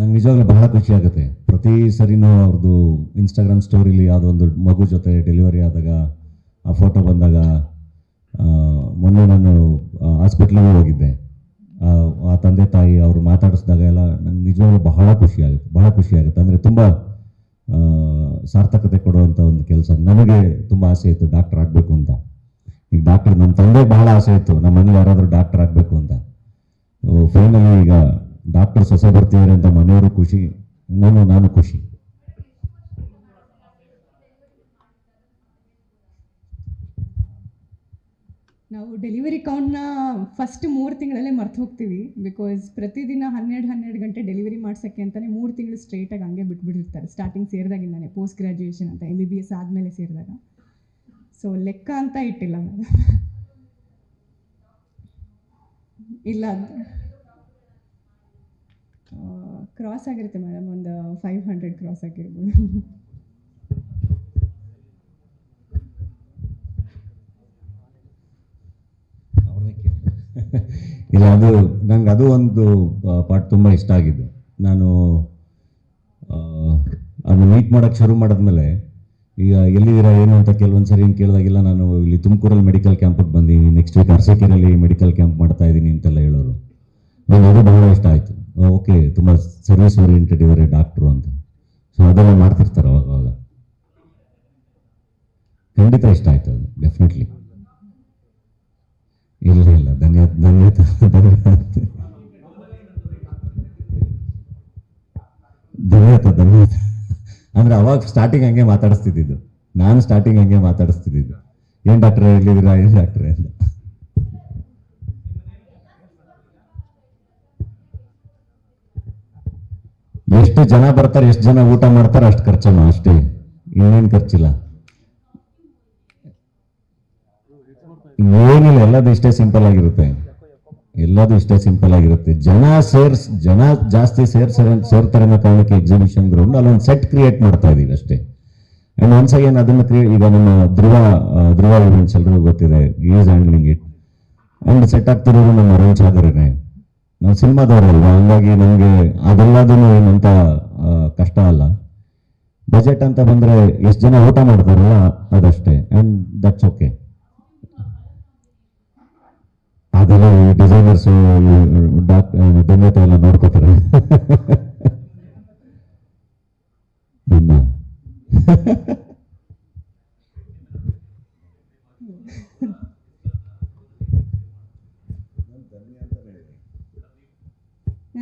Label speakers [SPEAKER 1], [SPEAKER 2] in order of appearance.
[SPEAKER 1] ನಂಗೆ ನಿಜವಾಗ್ಲೂ ಬಹಳ ಖುಷಿ ಆಗುತ್ತೆ. ಪ್ರತಿ ಸರಿನೂ ಅವ್ರದ್ದು ಇನ್ಸ್ಟಾಗ್ರಾಮ್ ಸ್ಟೋರಿಲಿ ಯಾವುದೋ ಒಂದು ಮಗು ಜೊತೆ ಡೆಲಿವರಿ ಆದಾಗ ಆ ಫೋಟೋ ಬಂದಾಗ ಮೊನ್ನೆ ನಾನು ಹಾಸ್ಪಿಟ್ಲಿಗೆ ಹೋಗಿದ್ದೆ. ಆ, ತಂದೆ ತಾಯಿ ಅವರು ಮಾತಾಡಿಸಿದಾಗ ಎಲ್ಲ ನಂಗೆ ನಿಜವಾಗ್ಲೂ ಬಹಳ ಖುಷಿ ಆಗುತ್ತೆ. ಬಹಳ ಖುಷಿ ಆಗುತ್ತೆ. ಅಂದರೆ ತುಂಬ ಸಾರ್ಥಕತೆ ಕೊಡುವಂಥ ಒಂದು ಕೆಲಸ. ನನಗೆ ತುಂಬ ಆಸೆ ಇತ್ತು ಡಾಕ್ಟರ್ ಆಗಬೇಕು ಅಂತ. ಈಗ ಡಾಕ್ಟರ್ ನಮ್ಮ ತಂದೆ ಬಹಳ ಆಸೆ ಇತ್ತು. ನಮ್ಮ ಮನೇಲಿ ಯಾರಾದರೂ ಡಾಕ್ಟರ್ ಆಗಬೇಕು ಅಂತ. ಫೈನಲಿ ಈಗ ಡಾಕ್ಟರ್ ಸೊಸೆ ಬರ್ತಿದ್ದಾರೆ ಅಂತ ಮನೆಯವರು ಖುಷಿ ನಾನು ನಾನು ಖುಷಿ.
[SPEAKER 2] ನಾವು ಡೆಲಿವರಿ ಕೌಂಟ್ನ ಫಸ್ಟ್ ಮೂರು ತಿಂಗಳಲ್ಲೇ ಮರ್ತು ಹೋಗ್ತೀವಿ. ಬಿಕಾಸ್ ಪ್ರತಿದಿನ ಹನ್ನೆರಡು ಹನ್ನೆರಡು ಗಂಟೆ ಡೆಲಿವರಿ ಮಾಡ್ಸೋಕ್ಕೆ ಅಂತಲೇ ಮೂರು ತಿಂಗಳು ಸ್ಟ್ರೇಟಾಗಿ ಹಂಗೆ ಬಿಟ್ಬಿಟ್ಟಿರ್ತಾರೆ. ಸ್ಟಾರ್ಟಿಂಗ್ ಸೇರಿದಾಗಿಂದಾನೆ ಪೋಸ್ಟ್ ಗ್ರ್ಯಾಜುಯೇಷನ್ ಅಂತ ಎಂ ಬಿ ಬಿ ಎಸ್ ಆದಮೇಲೆ ಸೇರಿದಾಗ. ಸೊ ಲೆಕ್ಕ ಅಂತ ಇಟ್ಟಿಲ್ಲ ಇಲ್ಲ ಕ್ರಾಸ್ ಆಗಿರುತ್ತೆ ಮೇಡಮ್ ಒಂದು ಫೈವ್ ಹಂಡ್ರೆಡ್ ಕ್ರಾಸ್ ಆಗಿರ್ಬೋದು.
[SPEAKER 1] ಇಲ್ಲ, ಅದು ನಂಗೆ ಅದು ಒಂದು ಪಾಠ ತುಂಬ ಇಷ್ಟ ಆಗಿದ್ದು. ನಾನು ಅದನ್ನ ಮೀಟ್ ಮಾಡೋಕ್ಕೆ ಶುರು ಮಾಡಿದ್ಮೇಲೆ, ಈಗ ಎಲ್ಲಿದ್ದೀರಾ, ಏನು ಅಂತ ಕೆಲವೊಂದು ಸರಿ ಏನು ಕೇಳಿದಾಗೆಲ್ಲ, ನಾನು ಇಲ್ಲಿ ತುಮಕೂರಲ್ಲಿ ಮೆಡಿಕಲ್ ಕ್ಯಾಂಪಿಗೆ ಬಂದೀನಿ. ನೆಕ್ಸ್ಟ್ ವೀಕ್ ಅರಸೀಕೆರೆಯಲ್ಲಿ ಮೆಡಿಕಲ್ ಕ್ಯಾಂಪ್ ಮಾಡ್ತಾ ಇದ್ದೀನಿ ಅಂತೆಲ್ಲ ಹೇಳೋರು. ನನಗೆ ಅದು ಬಹಳ ಇಷ್ಟ ಆಯಿತು. ಓಕೆ, ತುಂಬ ಸರ್ವಿಸ್ ಓರಿಯೆಂಟೆಡ್ ಇದ್ದಾರೆ ಡಾಕ್ಟ್ರು ಅಂತ. ಸೊ ಅದೆಲ್ಲ ಮಾಡ್ತಿರ್ತಾರೆ ಅವಾಗ ಅವಾಗ. ಖಂಡಿತ ಇಷ್ಟ ಆಯ್ತು ಅದು ಡೆಫಿನೆಟ್ಲಿ ಇಲ್ಲ ಇಲ್ಲ ಧನ್ಯವಾದ ಧನ್ಯವಾದ. ಧನ್ಯವಾದ ಧನ್ಯವಾದ. ಅಂದ್ರೆ ಅವಾಗ ಸ್ಟಾರ್ಟಿಂಗ್ ಹಂಗೆ ಮಾತಾಡಿಸ್ತಿದ್ದು ನಾನು ಸ್ಟಾರ್ಟಿಂಗ್ ಹಂಗೆ ಮಾತಾಡಿಸ್ತಿದ್ದು ಏನು ಡಾಕ್ಟ್ರೆ ಎಲ್ಲಿದ್ದೀರಾ ಏನ್ ಡಾಕ್ಟ್ರೆ ಅಂತ ಎಷ್ಟು ಜನ ಬರ್ತಾರೆ, ಎಷ್ಟು ಜನ ಊಟ ಮಾಡ್ತಾರೆ, ಅಷ್ಟು ಖರ್ಚು ಅಷ್ಟೇ. ಇನ್ನೇನು ಖರ್ಚಿಲ್ಲ. ಏನಿಲ್ಲ, ಎಲ್ಲದು ಇಷ್ಟೇ ಸಿಂಪಲ್ ಆಗಿರುತ್ತೆ. ಎಲ್ಲದು ಇಷ್ಟೇ ಸಿಂಪಲ್ ಆಗಿರುತ್ತೆ. ಜನ ಸೇರ್ಸ್, ಜನ ಜಾಸ್ತಿ ಸೇರ್ಸ ಸೇರ್ತಾರೆ ಅನ್ನೋ ಕಾರಣಕ್ಕೆ ಎಕ್ಸಿಬಿಷನ್ ಗ್ರೌಂಡ್ ಅಲ್ಲೊಂದು ಸೆಟ್ ಕ್ರಿಯೇಟ್ ಮಾಡ್ತಾ ಇದೀವಿ ಅಷ್ಟೇ. ಅಂಡ್ ಒನ್ಸ್ ಅಗೇನ್ ಅದನ್ನ ಕ್ರಿಯೇಟ್ ಈಗ ನಮ್ಮ ಧ್ರುವ ಧ್ರುವ ಇವೆಂಟ್ಸ್ ಎಲ್ರಿಗೂ ಗೊತ್ತಿದೆ is handling it and set ಆಗ್ತಿರೋದು ನಮ್ಮ ಅರುಣ್ ನಾವು ಸಿನಿಮಾದವರಲ್ವಾ? ಹಂಗಾಗಿ ನಮಗೆ ಅದೆಲ್ಲದೂ ಏನಂತ ಕಷ್ಟ ಅಲ್ಲ. ಬಜೆಟ್ ಅಂತ ಬಂದರೆ ಎಷ್ಟು ಜನ ಊಟ ಮಾಡ್ತಾರಲ್ಲ ಅದಷ್ಟೇ. ಆ್ಯಂಡ್ ದಟ್ಸ್ ಓಕೆ ಅದೆಲ್ಲ ಡಿಸೈನರ್ಸ್ ಡಾಕ್ ಧನ್ಯತೆ ಎಲ್ಲ ನೋಡ್ಕೋತಾರೆ.